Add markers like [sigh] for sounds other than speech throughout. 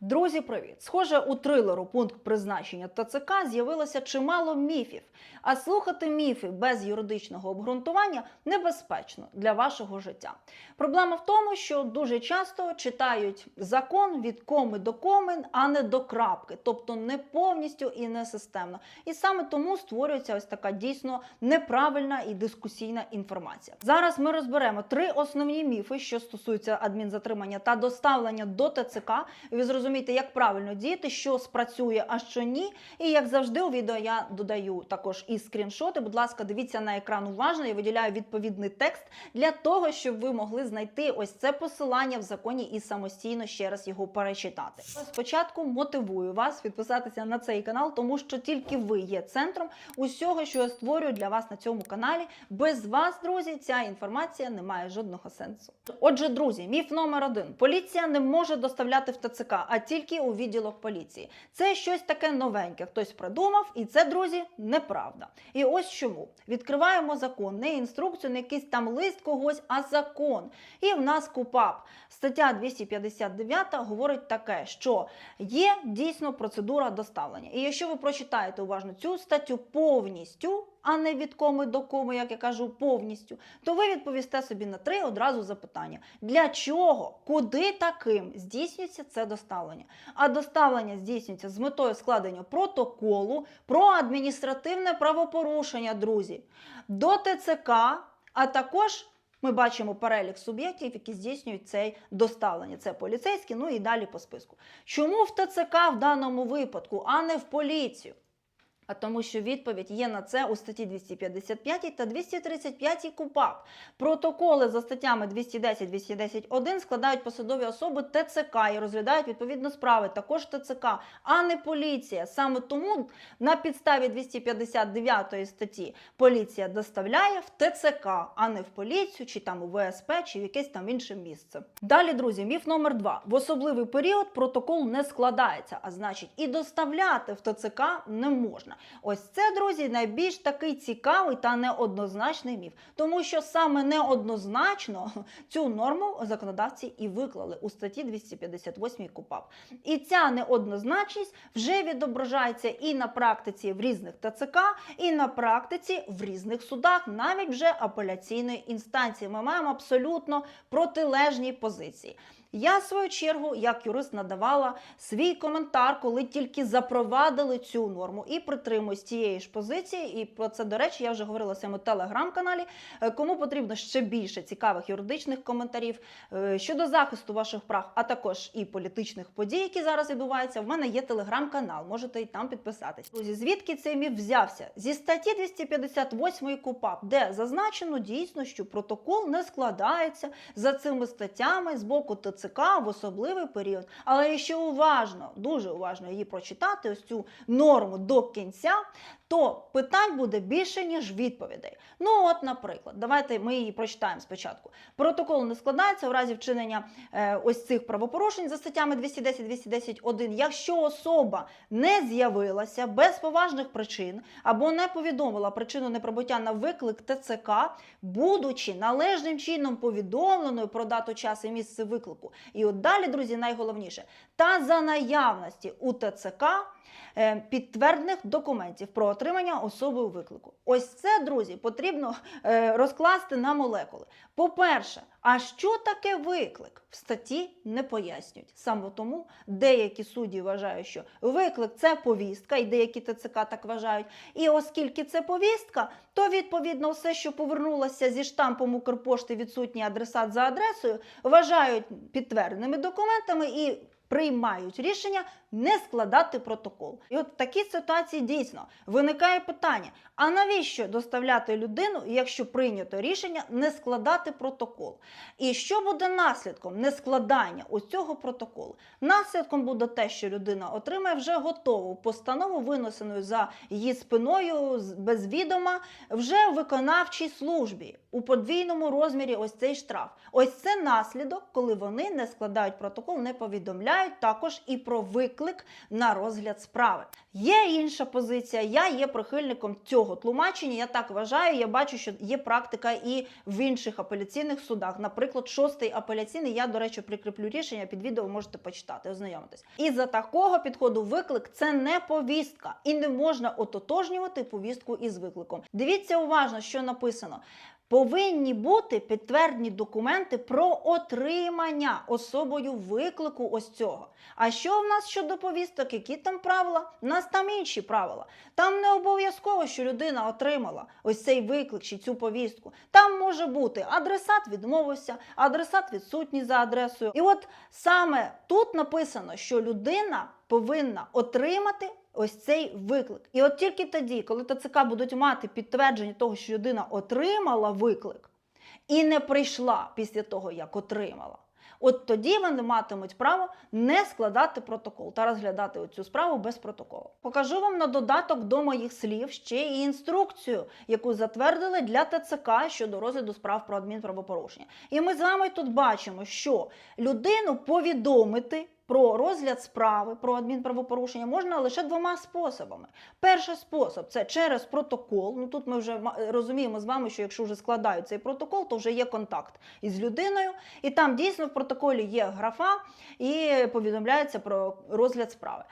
Друзі, привіт! Схоже, у трилеру пункт призначення ТЦК з'явилося чимало міфів. А слухати міфи без юридичного обґрунтування небезпечно для вашого життя. Проблема в тому, що дуже часто читають закон від коми до коми, а не до крапки, тобто не повністю і не системно. І саме тому створюється ось така дійсно неправильна і дискусійна інформація. Зараз ми розберемо три основні міфи, що стосуються адмінзатримання та доставлення до ТЦК. І ви зрозумієте, як правильно діяти, що спрацює, а що ні. І як завжди, у відео я додаю також і скріншоти. Будь ласка, дивіться на екран уважно. Я виділяю відповідний текст для того, щоб ви могли знайти ось це посилання в законі і самостійно ще раз його перечитати. Спочатку мотивую вас підписатися на цей канал, тому що тільки ви є центром усього, що я створюю для вас на цьому каналі. Без вас, друзі, ця інформація не має жодного сенсу. Отже, друзі, міф номер один: поліція не може доставляти в ТЦК, а тільки у відділок поліції. Це щось таке новеньке. Хтось придумав, і це, друзі, неправда. І ось чому відкриваємо закон, не інструкцію, не якийсь там лист когось, а закон. І в нас КУПАП. Стаття 259 говорить таке, що є дійсно процедура доставлення. І якщо ви прочитаєте уважно цю статтю повністю, а не від коми до коми, як я кажу, повністю, то ви відповісте собі на три одразу запитання: для чого, куди таким здійснюється це доставлення? А доставлення здійснюється з метою складення протоколу про адміністративне правопорушення, друзі, до ТЦК, а також. Ми бачимо перелік суб'єктів, які здійснюють це доставлення. Це поліцейські, ну і далі по списку. Чому в ТЦК в даному випадку, а не в поліцію? А тому, що відповідь є на це у статті 255 та 235 КУПАП. Протоколи за статтями 210-210.1 складають посадові особи ТЦК і розглядають відповідно справи, також ТЦК, а не поліція. Саме тому на підставі 259 статті поліція доставляє в ТЦК, а не в поліцію, чи там у ВСП, чи в якесь там інше місце. Далі, друзі, міф номер два: в особливий період протокол не складається, а значить, і доставляти в ТЦК не можна. Ось це, друзі, найбільш такий цікавий та неоднозначний міф, тому що саме неоднозначно [laughs] цю норму законодавці і виклали у статті 258 КУПАП. І ця неоднозначність вже відображається і на практиці в різних ТЦК, і на практиці в різних судах, навіть вже апеляційної інстанції. Ми маємо абсолютно протилежні позиції. Я, в свою чергу, як юрист, надавала свій коментар, коли тільки запровадили цю норму, і притримуюсь тієї ж позиції. І про це, до речі, я вже говорила в своєму телеграм-каналі. Е, Кому потрібно ще більше цікавих юридичних коментарів е, щодо захисту ваших прав, а також і політичних подій, які зараз відбуваються. В мене є телеграм-канал, можете і там підписатись. Друзі, звідки цей міф взявся? Зі статті 258 КУПАП, де зазначено дійсно, що протокол не складається за цими статтями з боку ТЦК в особливий період. Але якщо уважно, дуже уважно її прочитати, ось цю норму до кінця, то питань буде більше, ніж відповідей. Ну, от, наприклад, давайте ми її прочитаємо спочатку. Протокол не складається в разі вчинення е, ось цих правопорушень за статтями 210-210-1, якщо особа не з'явилася без поважних причин або не повідомила причину неприбуття на виклик ТЦК, будучи належним чином повідомленою про дату, час і місце виклику. І от далі, друзі, найголовніше, та за наявності у ТЦК е, підтверджених документів про отримання особою виклику. Ось це, друзі, потрібно е, розкласти на молекули. По-перше, а що таке виклик? В статті не пояснюють. Саме тому деякі судді вважають, що виклик це повістка, і деякі ТЦК так вважають. І оскільки це повістка, то відповідно все, що повернулося зі штампом Укрпошти відсутній адресат за адресою, вважають підтвердженими документами і приймають рішення не складати протокол. І от в такій ситуації дійсно виникає питання: а навіщо доставляти людину, якщо прийнято рішення не складати протокол? І що буде наслідком нескладання ось цього протоколу? Наслідком буде те, що людина отримає вже готову постанову, винесену за її спиною без відома вже в виконавчій службі. У подвійному розмірі ось цей штраф. Ось це наслідок, коли вони не складають протокол, не повідомляють також і про виклик на розгляд справи. Є інша позиція. Я є прихильником цього тлумачення. Я так вважаю. Я бачу, що є практика і в інших апеляційних судах. Наприклад, шостий апеляційний. Я, до речі, прикріплю рішення під відео. Можете почитати, ознайомитись. І за такого підходу виклик це не повістка, і не можна ототожнювати повістку із викликом. Дивіться уважно, що написано. Повинні бути підтвердні документи про отримання особою виклику ось цього. А що в нас щодо повісток? Які там правила? У нас там інші правила. Там не обов'язково, що людина отримала ось цей виклик чи цю повістку. Там може бути адресат відмовився, адресат відсутній за адресою. І от саме тут написано, що людина повинна отримати ось цей виклик. І от тільки тоді, коли ТЦК будуть мати підтвердження того, що людина отримала виклик і не прийшла після того, як отримала. От тоді вони матимуть право не складати протокол та розглядати цю справу без протоколу. Покажу вам на додаток до моїх слів ще і інструкцію, яку затвердили для ТЦК щодо розгляду справ про адмінправопорушення. І ми з вами тут бачимо, що людину повідомити. Про розгляд справи про адмінправопорушення можна лише двома способами. Перший спосіб це через протокол. Ну тут ми вже розуміємо з вами, що якщо вже складають цей протокол, то вже є контакт із людиною, і там дійсно в протоколі є графа і повідомляється про розгляд справи.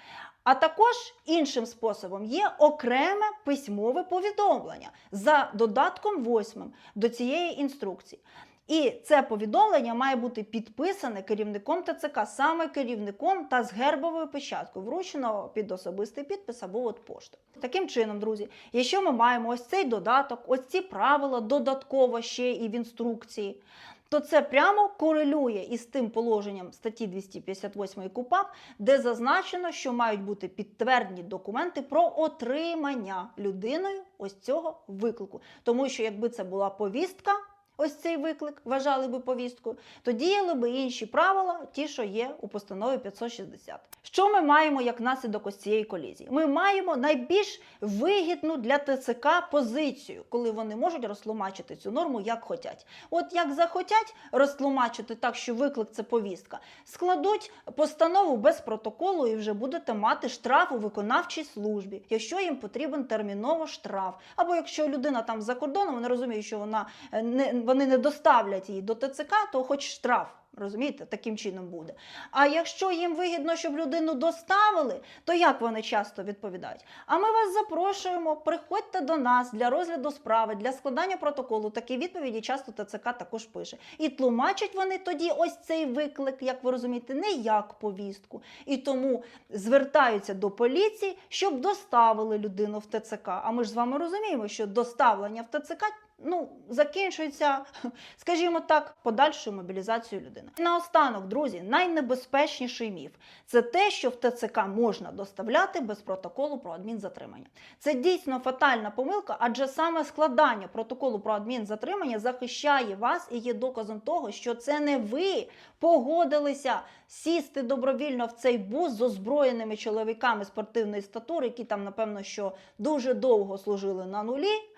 А також іншим способом є окреме письмове повідомлення за додатком 8 до цієї інструкції. І це повідомлення має бути підписане керівником ТЦК, саме керівником та з гербовою печаткою, вручено під особистий підпис або от пошту. Таким чином, друзі, якщо ми маємо ось цей додаток, ось ці правила додатково ще і в інструкції, то це прямо корелює із тим положенням статті 258 КУПАП, де зазначено, що мають бути підтвердні документи про отримання людиною ось цього виклику. Тому що якби це була повістка, ось цей виклик вважали би повісткою, то діяли би інші правила, ті, що є у постанові 560. Що ми маємо як наслідок ось цієї колізії? Ми маємо найбільш вигідну для ТЦК позицію, коли вони можуть розтлумачити цю норму як хотять. От як захотять розтлумачити так, що виклик це повістка, складуть постанову без протоколу і вже будете мати штраф у виконавчій службі, якщо їм потрібен терміново штраф. Або якщо людина там за кордоном, вони розуміють, що вона е, не вони не доставлять її до ТЦК, то хоч штраф. Розумієте, таким чином буде. А якщо їм вигідно, щоб людину доставили, то як вони часто відповідають? А ми вас запрошуємо, приходьте до нас для розгляду справи, для складання протоколу. Такі відповіді часто ТЦК також пише. І тлумачать вони тоді ось цей виклик, як ви розумієте, не як повістку. І тому звертаються до поліції, щоб доставили людину в ТЦК. А ми ж з вами розуміємо, що доставлення в ТЦК ну, закінчується, [laughs] скажімо так, подальшою мобілізацією людини. Наостанок, друзі, найнебезпечніший міф це те, що в ТЦК можна доставляти без протоколу про адмінзатримання. Це дійсно фатальна помилка, адже саме складання протоколу про адмінзатримання захищає вас і є доказом того, що це не ви погодилися сісти добровільно в цей бус з озброєними чоловіками спортивної статури, які там, напевно, що дуже довго служили на нулі.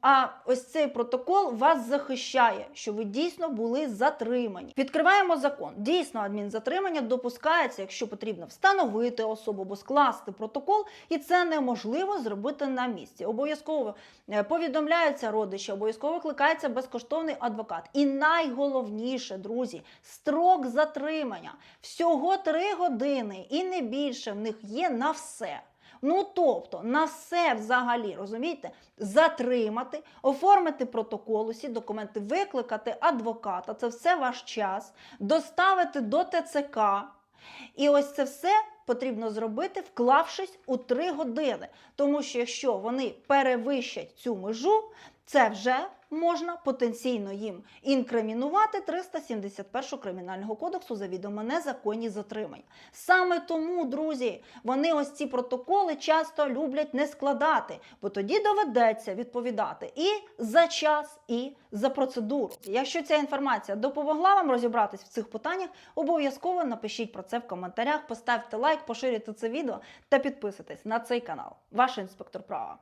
А ось цей протокол вас захищає, що ви дійсно були затримані. Відкриваємо закон. Дійсно, адмінзатримання допускається, якщо потрібно встановити особу або скласти протокол, і це неможливо зробити на місці. Обов'язково е, повідомляються родичі, обов'язково викликається безкоштовний адвокат. І найголовніше, друзі, строк затримання всього 3 години і не більше в них є на все. Ну тобто на все взагалі, розумієте, затримати, оформити протокол, усі документи, викликати адвоката, це все ваш час, доставити до ТЦК. І ось це все потрібно зробити, вклавшись у 3 години. Тому що якщо вони перевищать цю межу, це вже можна потенційно їм інкримінувати 371 кримінального кодексу за відомо незаконні затримання. Саме тому, друзі, вони ось ці протоколи часто люблять не складати, бо тоді доведеться відповідати і за час, і за процедуру. Якщо ця інформація допомогла вам розібратись в цих питаннях, обов'язково напишіть про це в коментарях, поставте лайк, поширюйте це відео та підписуйтесь на цей канал. Ваш інспектор права.